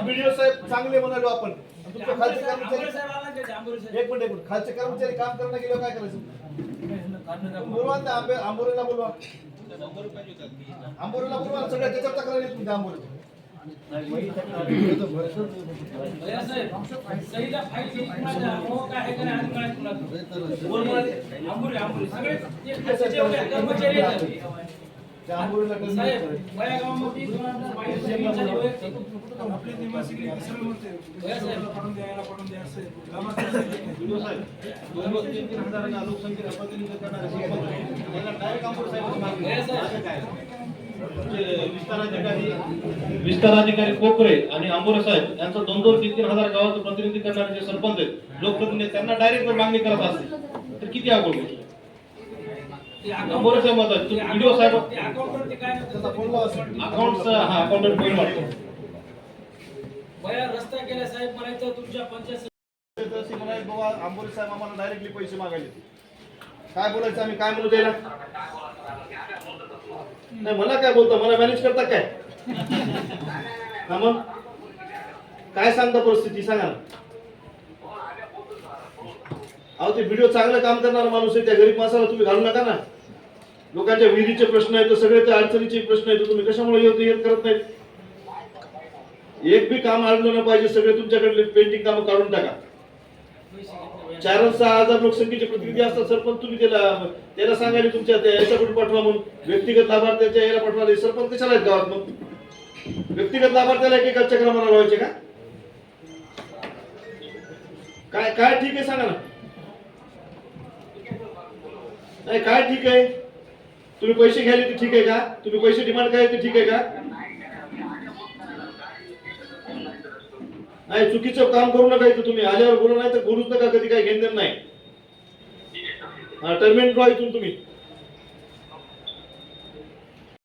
BDO साहेब चांगले म्हणालो आपण आणि खालचे कर्मचारी एक मिनिट एक मिनिट खालचे कर्मचारी काम करणं गेलो काय करायचं बोलवा त्या आंबे आंबोरीला बोलवा आंबोरीला बोलवा सगळ्या त्याच्यात तक्रार येत तुमच्या आंबोरी आपली निवासी किती म्हणते पडून द्यायला पडून द्या असं लोकसंख्येला प्रतिनिधित्व विस्ताराधिकारी विस्ताराधिकारी कोकरे आणि आंबोरे साहेब यांचं दोन दोन तीन तीन हजार गावाचं प्रतिनिधी करणारे जे सरपंच आहेत लोकप्रतिनिधी त्यांना डायरेक्ट मागणी करत असतील. तर किती अवघड गोष्ट आंबोरे साहेब म्हणतात तुम्ही व्हिडिओ साहेब अकाउंट हा अकाउंटंट होईल वाटतं. रस्ता केला साहेब म्हणायचं तुमच्या पंचायत बाबा आंबोरी साहेब आम्हाला डायरेक्टली पैसे मागायले काय बोलायचं आम्ही? काय म्हणू द्यायला नाही मला काय बोलता? मला मॅनेज करता काय? हा मग? काय सांगता परिस्थिती? सांगा ना. अहो ते व्हिडिओ चांगलं काम करणारा माणूस आहे त्या गरीब माणसाला तुम्ही घालू नका ना. लोकांच्या विहिरीचे प्रश्न आहेत सगळे ते अडचणीचे प्रश्न आहेत तुम्ही कशामुळे येऊ हे करत नाहीत? एक बी काम अडलं नाही पाहिजे सगळे तुमच्याकडले पेंटिंग कामं काढून टाका. चार सहा हजार लोकसंख्येचे प्रतिनिधी असतात सरपंच तुम्ही त्याला त्याला सांगायला तुमच्या याच्या कुठे पाठवा म्हणून. व्यक्तिगत लाभार्थ्याच्या याला पाठवा सरपंच कशाला आहेत गावात मग? व्यक्तिगत लाभार्थ्याला एक एका चक्र लावायचे का? काय काय ठीक आहे सांगा ना. नाही काय ठीक आहे? तुम्ही पैसे घ्यायला ते ठीक आहे का? तुम्ही पैसे डिमांड करायला ते ठीक आहे का? नाही चुकीचं काम करू नका इथं तुम्ही. आल्यावर बोलू नाही तर बोलूच नका कधी काही घेणं नाही. हा टर्मिनेट व्हा इथून तुम्ही.